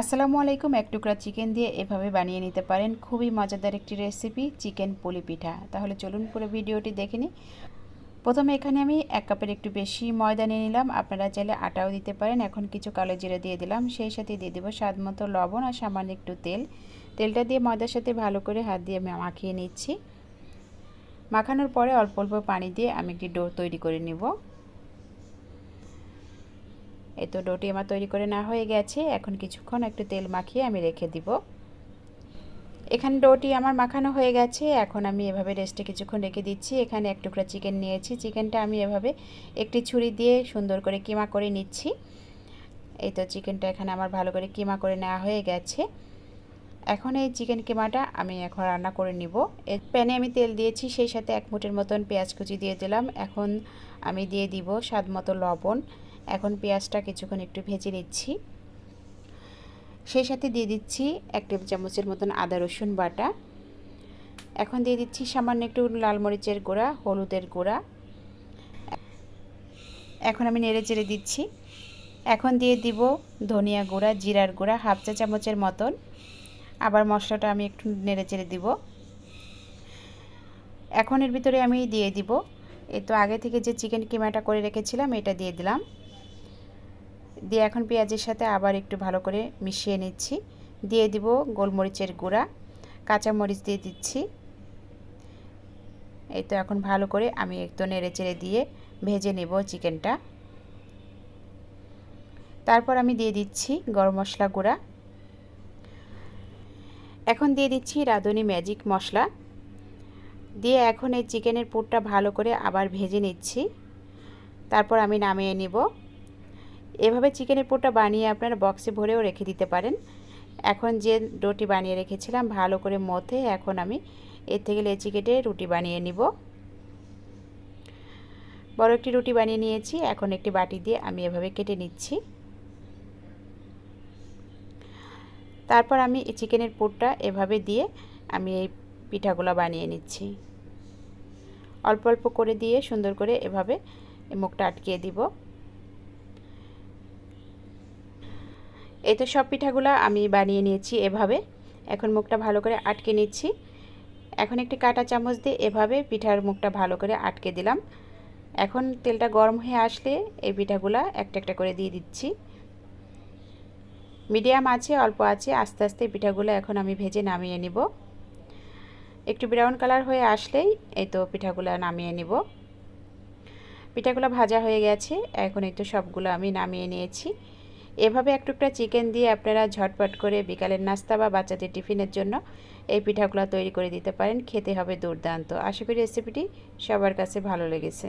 আসসালামু আলাইকুম, এক টুকরা চিকেন দিয়ে এভাবে বানিয়ে নিতে পারেন। খুবই মজাদার একটি রেসিপি চিকেন পুলি পিঠা। তাহলে চলুন পুরো ভিডিওটি দেখে নিই। প্রথমে এখানে আমি এক কাপের একটু বেশি ময়দা নিয়ে নিলাম। আপনারা চাইলে আটাও দিতে পারেন। এখন কিছু কালো জিরে দিয়ে দিলাম। সেই সাথে দিয়ে দেবো স্বাদ মতো লবণ আর সামান্য একটু তেল। তেলটা দিয়ে ময়দার সাথে ভালো করে হাত দিয়ে মাখিয়ে নিচ্ছি। মাখানোর পরে অল্প অল্প পানি দিয়ে আমি একটি ডো তৈরি করে নিব। এই তো ডোটি আমার তৈরি করে না হয়ে গেছে। এখন কিছুক্ষণ একটু তেল মাখিয়ে আমি রেখে দিব। এখানে ডোটি আমার মাখানো হয়ে গেছে। এখন আমি এভাবে রেস্টে কিছুক্ষণ রেখে দিচ্ছি। এখানে এক টুকরা চিকেন নিয়েছি। চিকেনটা আমি এভাবে একটি ছুরি দিয়ে সুন্দর করে কিমা করে নিচ্ছি। এই তো চিকেনটা এখানে আমার ভালো করে কিমা করে নেওয়া হয়ে গেছে। এখন এই চিকেন কিমাটা আমি এখন রান্না করে নিব। এর প্যানে আমি তেল দিয়েছি। সেই সাথে এক মুঠের মতন পেঁয়াজ কুচি দিয়ে দিলাম। এখন আমি দিয়ে দিব স্বাদ মতো লবণ। এখন পেঁয়াজটা কিছুক্ষণ একটু ভেজে নিচ্ছি। সেই সাথে দিয়ে দিচ্ছি এক টেবিল চামচের মতন আদা, রসুন বাটা। এখন দিয়ে দিচ্ছি সামান্য একটু লাল মরিচের গুঁড়া, হলুদের গুঁড়া। এখন আমি নেড়ে চেড়ে দিচ্ছি। এখন দিয়ে দিব ধনিয়া গুঁড়া, জিরার গুঁড়া, হাফ চা চামচের মতন। আবার মশলাটা আমি একটু নেড়ে চেড়ে দিব। এখন এর ভিতরে আমি দিয়ে দিব। এই তো আগে থেকে যে চিকেন কিমাটা করে রেখেছিলাম, এটা দিয়ে দিলাম। দিয়ে এখন পেঁয়াজের সাথে আবার একটু ভালো করে মিশিয়ে নিচ্ছি। দিয়ে দিব গোলমরিচের গুঁড়া, কাঁচামরিচ দিয়ে দিচ্ছি। এই তো এখন ভালো করে আমি একটু নেড়ে চেড়ে দিয়ে ভেজে নেব চিকেনটা। তারপর আমি দিয়ে দিচ্ছি গরম মশলা গুঁড়া। এখন দিয়ে দিচ্ছি রাঁধুনি ম্যাজিক মশলা। দিয়ে এখন এই চিকেনের পুরটা ভালো করে আবার ভেজে নিচ্ছি। তারপর আমি নামিয়ে নিব। এভাবে চিকেনের পোটা বানিয়ে আপনারা বক্সে ভরেও রেখে দিতে পারেন। এখন যে রুটি বানিয়ে রেখেছিলাম, ভালো করে মথে এখন আমি এর থেকে লেচি কেটে রুটি বানিয়ে নিব। বড় একটি রুটি বানিয়ে নিয়েছি, এখন একটি বাটি দিয়ে আমি এভাবে কেটে নিচ্ছি। তারপর আমি চিকেনের পুরটা এভাবে দিয়ে আমি এই পিঠাগুলো বানিয়ে নিচ্ছি। অল্প অল্প করে দিয়ে সুন্দর করে এভাবে মুখটা আটকিয়ে দিব। এই তো সব পিঠাগুলো আমি বানিয়ে নিয়েছি এভাবে। এখন মুখটা ভালো করে আটকে নিচ্ছি। এখন একটি কাটা চামচ দিয়ে এভাবে পিঠার মুখটা ভালো করে আটকে দিলাম। এখন তেলটা গরম হয়ে আসলে এই পিঠাগুলো একটা একটা করে দিয়ে দিচ্ছি। মিডিয়াম আছে, অল্প আছে, আস্তে আস্তে পিঠাগুলো এখন আমি ভেজে নামিয়ে নিব। একটু ব্রাউন কালার হয়ে আসলেই এই তো পিঠাগুলো নামিয়ে নিব। পিঠাগুলো ভাজা হয়ে গেছে, এখন এই তো সবগুলো আমি নামিয়ে নিয়েছি। এভাবে এক টুকরা চিকেন দিয়ে আপনারা ঝটপট করে বিকালের নাস্তা বা বাচ্চাদের টিফিনের জন্য এই পিঠাগুলো তৈরি করে দিতে পারেন। খেতে হবে দুর্দান্ত। আশা করি রেসিপিটি সবার কাছে ভালো লেগেছে।